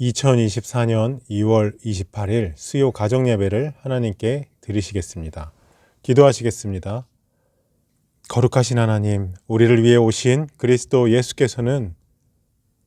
2024년 2월 28일 수요 가정 예배를 하나님께 드리시겠습니다. 기도하시겠습니다. 거룩하신 하나님, 우리를 위해 오신 그리스도 예수께서는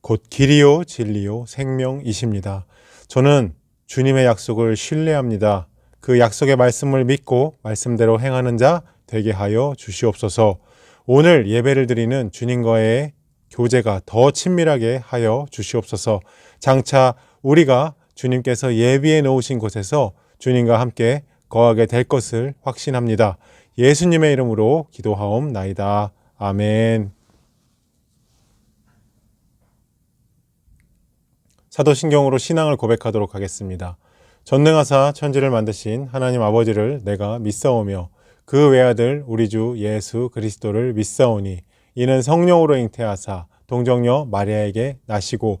곧 길이요 진리요 생명이십니다. 저는 주님의 약속을 신뢰합니다. 그 약속의 말씀을 믿고 말씀대로 행하는 자 되게 하여 주시옵소서. 오늘 예배를 드리는 주님과의 교제가 더 친밀하게 하여 주시옵소서. 장차 우리가 주님께서 예비해 놓으신 곳에서 주님과 함께 거하게 될 것을 확신합니다. 예수님의 이름으로 기도하옵나이다. 아멘. 사도신경으로 신앙을 고백하도록 하겠습니다. 전능하사 천지를 만드신 하나님 아버지를 내가 믿사오며 그 외아들 우리 주 예수 그리스도를 믿사오니 이는 성령으로 잉태하사 동정녀 마리아에게 나시고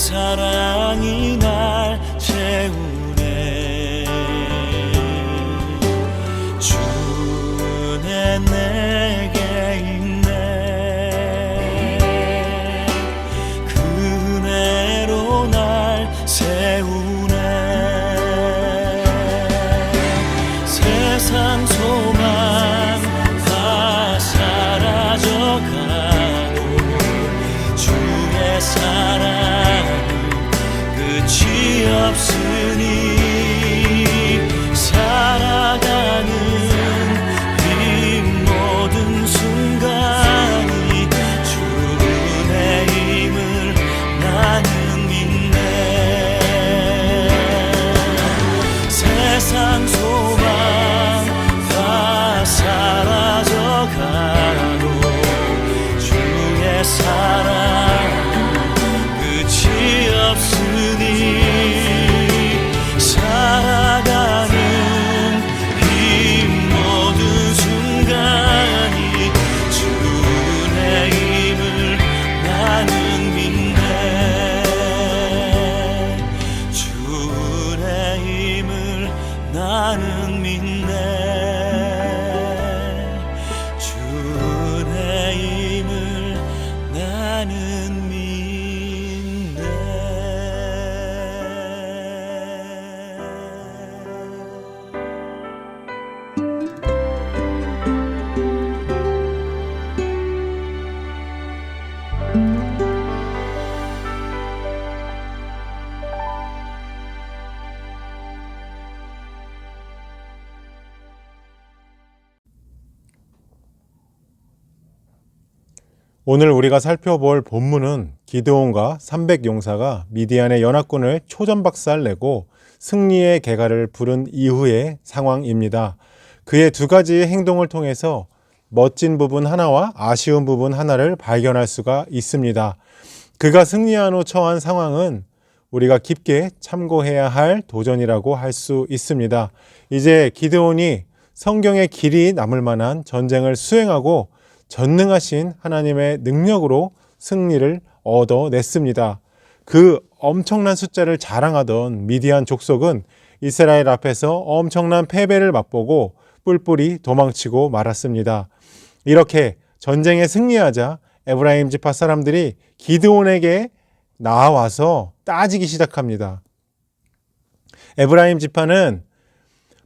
사랑이 날 채우 없으니 오늘 우리가 살펴볼 본문은 기드온과 300용사가 미디안의 연합군을 초전박살내고 승리의 개가를 부른 이후의 상황입니다. 그의 두 가지의 행동을 통해서 멋진 부분 하나와 아쉬운 부분 하나를 발견할 수가 있습니다. 그가 승리한 후 처한 상황은 우리가 깊게 참고해야 할 도전이라고 할 수 있습니다. 이제 기드온이 성경의 길이 남을 만한 전쟁을 수행하고 전능하신 하나님의 능력으로 승리를 얻어냈습니다. 그 엄청난 숫자를 자랑하던 미디안 족속은 이스라엘 앞에서 엄청난 패배를 맛보고 뿔뿔이 도망치고 말았습니다. 이렇게 전쟁에 승리하자 에브라임 지파 사람들이 기드온에게 나와서 따지기 시작합니다. 에브라임 지파는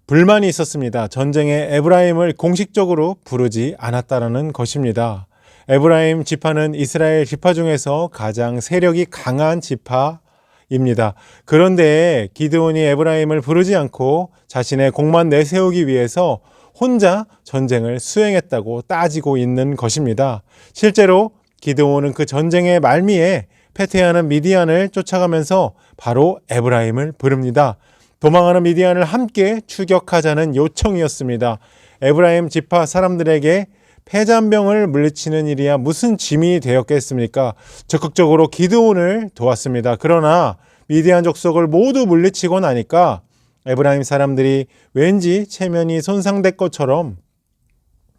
불만이 있었습니다. 전쟁에 에브라임을 공식적으로 부르지 않았다라는 것입니다. 에브라임 지파는 이스라엘 지파 중에서 가장 세력이 강한 지파입니다. 그런데 기드온이 에브라임을 부르지 않고 자신의 공만 내세우기 위해서 혼자 전쟁을 수행했다고 따지고 있는 것입니다. 실제로 기드온은 그 전쟁의 말미에 패퇴하는 미디안을 쫓아가면서 바로 에브라임을 부릅니다. 도망하는 미디안을 함께 추격하자는 요청이었습니다. 에브라임 지파 사람들에게 폐잔병을 물리치는 일이야 무슨 짐이 되었겠습니까? 적극적으로 기드온을 도왔습니다. 그러나 미디안 족속을 모두 물리치고 나니까 에브라임 사람들이 왠지 체면이 손상될 것처럼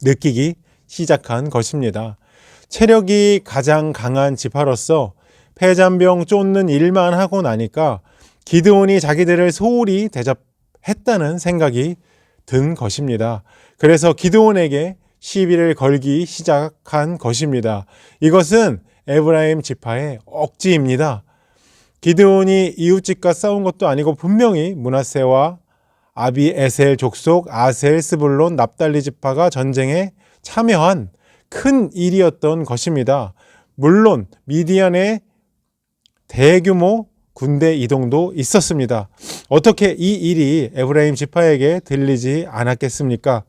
느끼기 시작한 것입니다. 체력이 가장 강한 지파로서 폐잔병 쫓는 일만 하고 나니까 기드온이 자기들을 소홀히 대접했다는 생각이 든 것입니다. 그래서 기드온에게 시비를 걸기 시작한 것입니다. 이것은 에브라임 지파의 억지입니다. 기드온이 이웃집과 싸운 것도 아니고 분명히 문하세와 아비에셀 족속 아셀 스불론 납달리 지파가 전쟁에 참여한 큰 일이었던 것입니다. 물론 미디안의 대규모 군대 이동도 있었습니다. 어떻게 이 일이 에브라임 지파에게 들리지 않았겠습니까?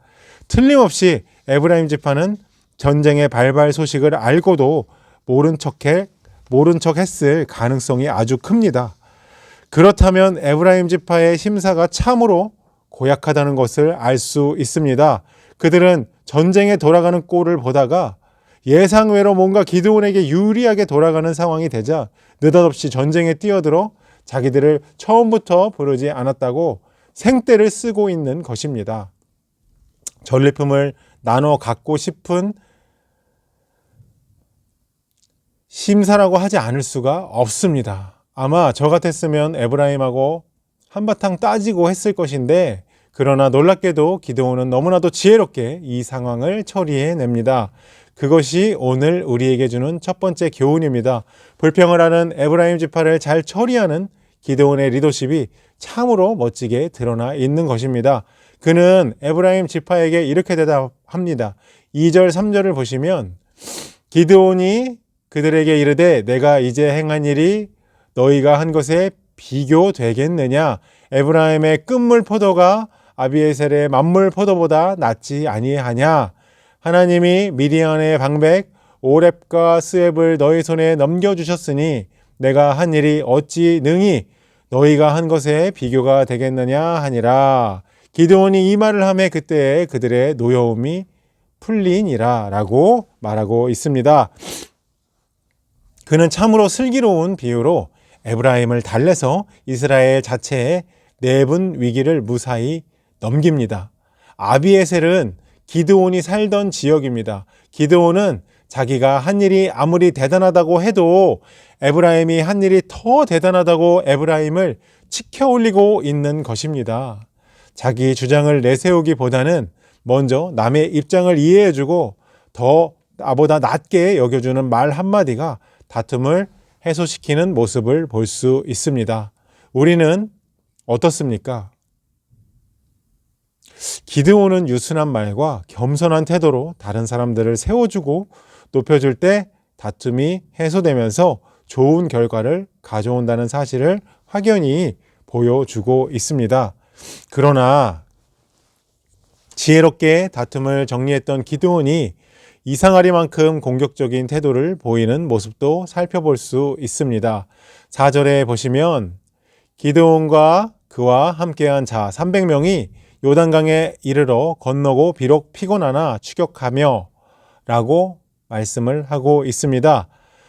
틀림없이 에브라임 지파는 전쟁의 발발 소식을 알고도 모른 척해 모른 척 했을 가능성이 아주 큽니다. 그렇다면 에브라임 지파의 심사가 참으로 고약하다는 것을 알 수 있습니다. 그들은 전쟁에 돌아가는 꼴을 보다가 예상외로 뭔가 기드온에게 유리하게 돌아가는 상황이 되자 느닷없이 전쟁에 뛰어들어 자기들을 처음부터 부르지 않았다고 생떼를 쓰고 있는 것입니다. 전리품을 나눠 갖고 싶은 심사라고 하지 않을 수가 없습니다. 아마 저 같았으면 에브라임하고 한바탕 따지고 했을 것인데 그러나 놀랍게도 기드온은 너무나도 지혜롭게 이 상황을 처리해 냅니다. 그것이 오늘 우리에게 주는 첫 번째 교훈입니다. 불평을 하는 에브라임 지파를 잘 처리하는 기드온의 리더십이 참으로 멋지게 드러나 있는 것입니다. 그는 에브라임 지파에게 이렇게 대답합니다. 2절, 3절을 보시면 기드온이 그들에게 이르되 내가 이제 행한 일이 너희가 한 것에 비교되겠느냐 에브라임의 끝물 포도가 아비에셀의 만물 포도보다 낫지 아니하냐 하나님이 미디안의 방백 오렙과 스웹을 너희 손에 넘겨주셨으니 내가 한 일이 어찌 능히 너희가 한 것에 비교가 되겠느냐 하니라 기드온이 이 말을 하매 그때에 그들의 노여움이 풀리니라 라고 말하고 있습니다. 그는 참으로 슬기로운 비유로 에브라임을 달래서 이스라엘 자체의 내분 위기를 무사히 넘깁니다. 아비에셀은 기드온이 살던 지역입니다. 기드온은 자기가 한 일이 아무리 대단하다고 해도 에브라임이 한 일이 더 대단하다고 에브라임을 치켜 올리고 있는 것입니다. 자기 주장을 내세우기보다는 먼저 남의 입장을 이해해주고 더 나보다 낮게 여겨주는 말 한마디가 다툼을 해소시키는 모습을 볼 수 있습니다. 우리는 어떻습니까? 기드온은 유순한 말과 겸손한 태도로 다른 사람들을 세워주고 높여줄 때 다툼이 해소되면서 좋은 결과를 가져온다는 사실을 확연히 보여주고 있습니다. 그러나 지혜롭게 다툼을 정리했던 기드온이 이상하리만큼 공격적인 태도를 보이는 모습도 살펴볼 수 있습니다. 4절에 보시면 기드온과 그와 함께한 자 300명이 요단강에 이르러 건너고 비록 피곤하나 추격하며 라고 말씀을 하고 있습니다.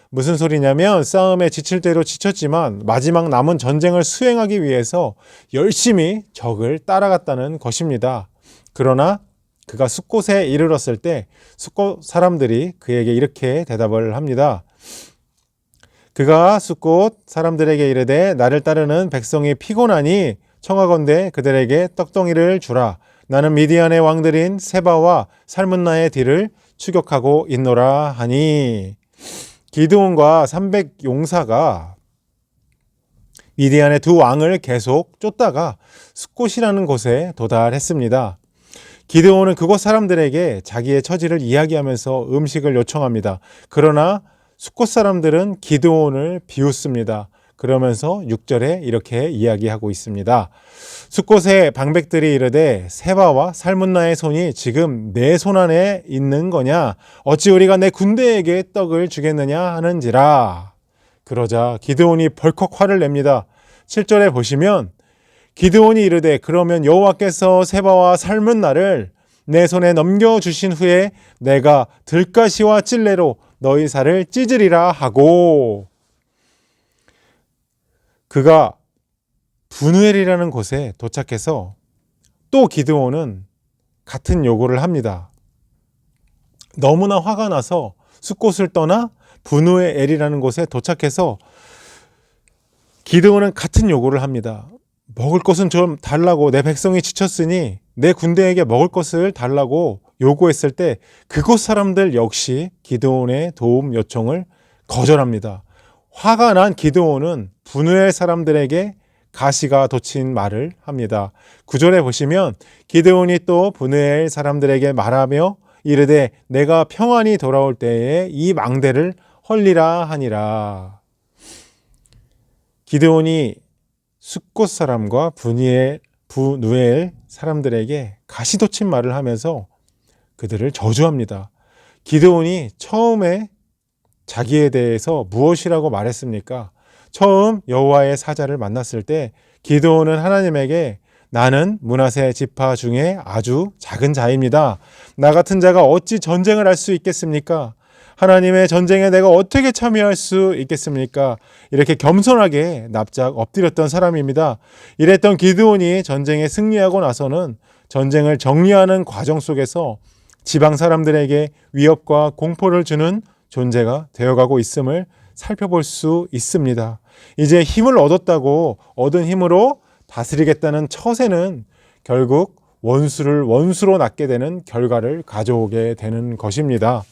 무슨 소리냐면 싸움에 지칠 대로 지쳤지만 마지막 남은 전쟁을 수행하기 위해서 열심히 적을 따라갔다는 것입니다. 그러나 그가 숫곳에 이르렀을 때 숫곳 사람들이 그에게 이렇게 대답을 합니다. 그가 숫곳 사람들에게 이르되 나를 따르는 백성이 피곤하니 청하건대 그들에게 떡덩이를 주라. 나는 미디안의 왕들인 세바와 살문나의 뒤를 추격하고 있노라 하니 기드온과 300 용사가 미디안의 두 왕을 계속 쫓다가 숫곳이라는 곳에 도달했습니다. 기드온은 그곳 사람들에게 자기의 처지를 이야기하면서 음식을 요청합니다. 그러나 숫곳 사람들은 기드온을 비웃습니다. 그러면서 6절에 이렇게 이야기하고 있습니다. 숫곳의 방백들이 이르되 세바와 살문나의 손이 지금 내 손 안에 있는 거냐? 어찌 우리가 내 군대에게 떡을 주겠느냐 하는지라. 그러자 기드온이 벌컥 화를 냅니다. 7절에 보시면 기드온이 이르되 그러면 여호와께서 세바와 삶은 나를 내 손에 넘겨 주신 후에 내가 들가시와 찔레로 너희 살을 찢으리라 하고 그가 분우엘이라는 곳에 도착해서 또 기드온은 같은 요구를 합니다. 너무나 화가 나서 숲곳을 떠나 분우엘이라는 곳에 도착해서 기드온은 같은 요구를 합니다. 먹을 것은 좀 달라고 내 백성이 지쳤으니 내 군대에게 먹을 것을 달라고 요구했을 때 그곳 사람들 역시 기드온의 도움 요청을 거절합니다. 화가 난 기드온은 분우엘 사람들에게 가시가 돋친 말을 합니다. 구절에 보시면 기드온이 또 분우엘 사람들에게 말하며 이르되 내가 평안히 돌아올 때에 이 망대를 헐리라 하니라. 기드온이 숫곳 사람과 분이엘, 부누엘 사람들에게 가시돋친 말을 하면서 그들을 저주합니다. 기드온이 처음에 자기에 대해서 무엇이라고 말했습니까? 처음 여호와의 사자를 만났을 때 기드온은 하나님에게 나는 문하세 지파 중에 아주 작은 자입니다. 나 같은 자가 어찌 전쟁을 할 수 있겠습니까? 하나님의 전쟁에 내가 어떻게 참여할 수 있겠습니까? 이렇게 겸손하게 납작 엎드렸던 사람입니다. 이랬던 기드온이 전쟁에 승리하고 나서는 전쟁을 정리하는 과정 속에서 지방 사람들에게 위협과 공포를 주는 존재가 되어가고 있음을 살펴볼 수 있습니다. 이제 힘을 얻었다고 얻은 힘으로 다스리겠다는 처세는 결국 원수를 원수로 낳게 되는 결과를 가져오게 되는 것입니다.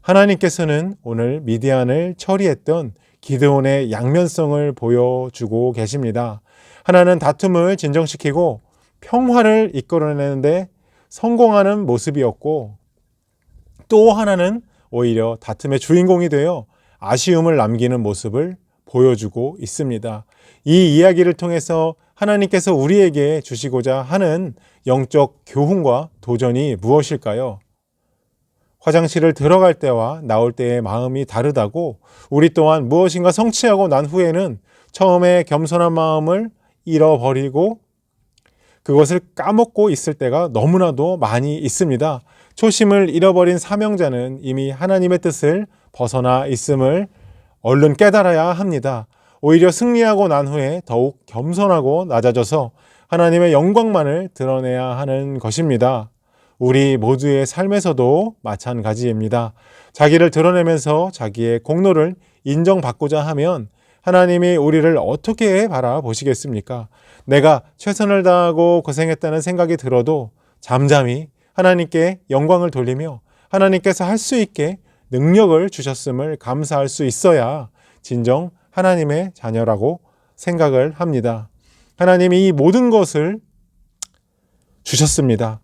하나님께서는 오늘 미디안을 처리했던 기드온의 양면성을 보여주고 계십니다. 하나는 다툼을 진정시키고 평화를 이끌어내는데 성공하는 모습이었고 또 하나는 오히려 다툼의 주인공이 되어 아쉬움을 남기는 모습을 보여주고 있습니다. 이 이야기를 통해서 하나님께서 우리에게 주시고자 하는 영적 교훈과 도전이 무엇일까요? 화장실을 들어갈 때와 나올 때의 마음이 다르다고 우리 또한 무엇인가 성취하고 난 후에는 처음에 겸손한 마음을 잃어버리고 그것을 까먹고 있을 때가 너무나도 많이 있습니다. 초심을 잃어버린 사명자는 이미 하나님의 뜻을 벗어나 있음을 얼른 깨달아야 합니다. 오히려 승리하고 난 후에 더욱 겸손하고 낮아져서 하나님의 영광만을 드러내야 하는 것입니다. 우리 모두의 삶에서도 마찬가지입니다. 자기를 드러내면서 자기의 공로를 인정받고자 하면 하나님이 우리를 어떻게 바라보시겠습니까? 내가 최선을 다하고 고생했다는 생각이 들어도 잠잠히 하나님께 영광을 돌리며 하나님께서 할 수 있게 능력을 주셨음을 감사할 수 있어야 진정 하나님의 자녀라고 생각을 합니다. 하나님이 이 모든 것을 주셨습니다.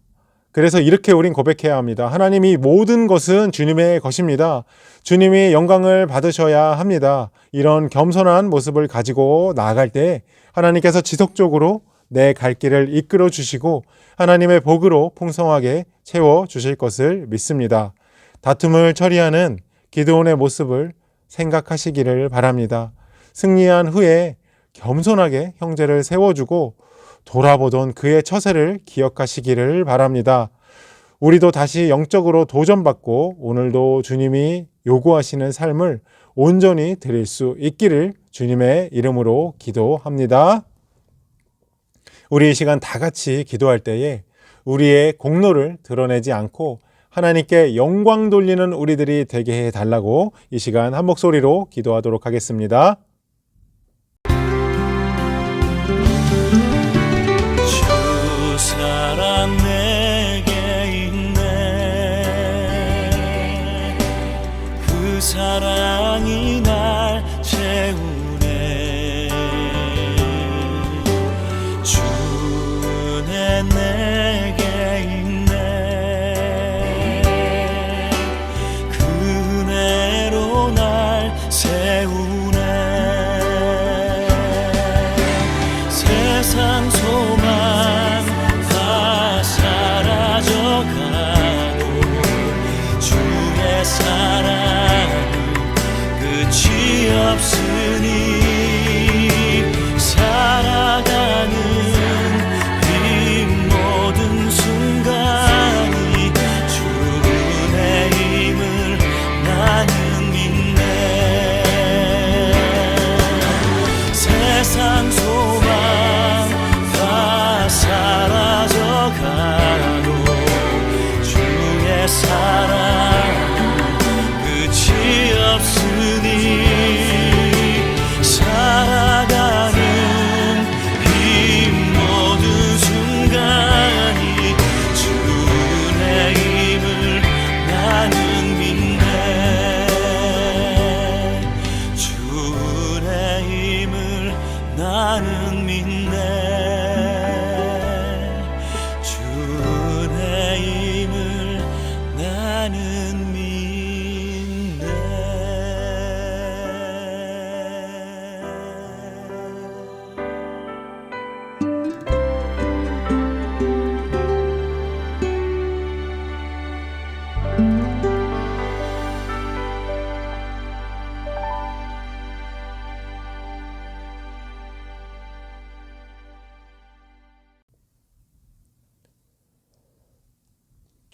그래서 이렇게 우린 고백해야 합니다. 하나님이 모든 것은 주님의 것입니다. 주님이 영광을 받으셔야 합니다. 이런 겸손한 모습을 가지고 나아갈 때 하나님께서 지속적으로 내 갈 길을 이끌어 주시고 하나님의 복으로 풍성하게 채워 주실 것을 믿습니다. 다툼을 처리하는 기드온의 모습을 생각하시기를 바랍니다. 승리한 후에 겸손하게 형제를 세워주고 돌아보던 그의 처세를 기억하시기를 바랍니다. 우리도 다시 영적으로 도전받고 오늘도 주님이 요구하시는 삶을 온전히 드릴 수 있기를 주님의 이름으로 기도합니다. 우리 이 시간 다 같이 기도할 때에 우리의 공로를 드러내지 않고 하나님께 영광 돌리는 우리들이 되게 해 달라고 이 시간 한 목소리로 기도하도록 하겠습니다.